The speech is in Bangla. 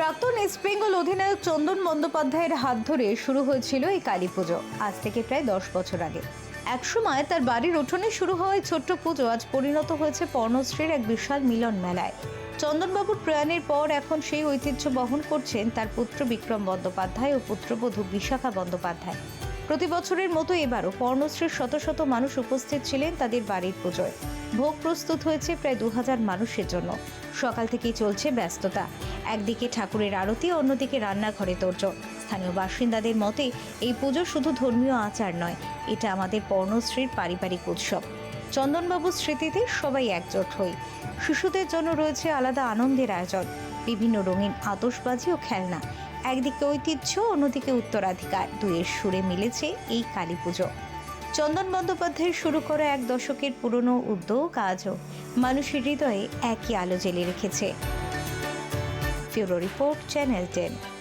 প্রাক্তন ইস্ট বেঙ্গল অধিনায়ক চন্দন বন্দ্যোপাধ্যায়ের হাত ধরে শুরু হয়েছিল এই কালী পুজো। আজ থেকে প্রায় দশ বছর আগে। এক সময় তার বাড়ির উঠোনে শুরু হওয়া ছোট্ট পুজো আজ পরিণত হয়েছে পর্ণশ্রীর এক বিশাল মিলন মেলায়। চন্দনবাবুর প্রয়াণের পর এখন সেই ঐতিহ্য বহন করছেন তার পুত্র বিক্রম বন্দ্যোপাধ্যায় ও পুত্রবধূ বিশাখা বন্দ্যোপাধ্যায়। প্রতি বছরের মতো এবারও পর্ণশ্রীর শত শত মানুষ উপস্থিত ছিলেন তাদের বাড়ির পুজোয়। ভোগ প্রস্তুত হয়েছে প্রায় দু হাজার মানুষের জন্য। সকাল থেকেই চলছে ব্যস্ততা। একদিকে ঠাকুরের আরতি, অন্যদিকে রান্নাঘরে তোরজোর স্থানীয় বাসিন্দাদের মতে, এই পুজো শুধু ধর্মীয় আচার নয়, এটা আমাদের পর্ণশ্রীর পারিবারিক উৎসব। চন্দনবাবুর স্মৃতিতে সবাই একজোট হই। শিশুদের জন্য রয়েছে আলাদা আনন্দের আয়োজন, বিভিন্ন রঙিন আতশবাজি ও খেলনা। একদিকে ঐতিহ্য, অন্যদিকে উত্তরাধিকার। দুয়ের সুরে মিলেছে এই কালী পুজো। চন্দন বন্দ্যোপাধ্যায় শুরু করা এক দশকের পুরনো উদ্যোগ আজও মানুষের হৃদয়ে একই আলো জ্বেলে রেখেছে। ফিউরো রিপোর্ট, চ্যানেল টেন।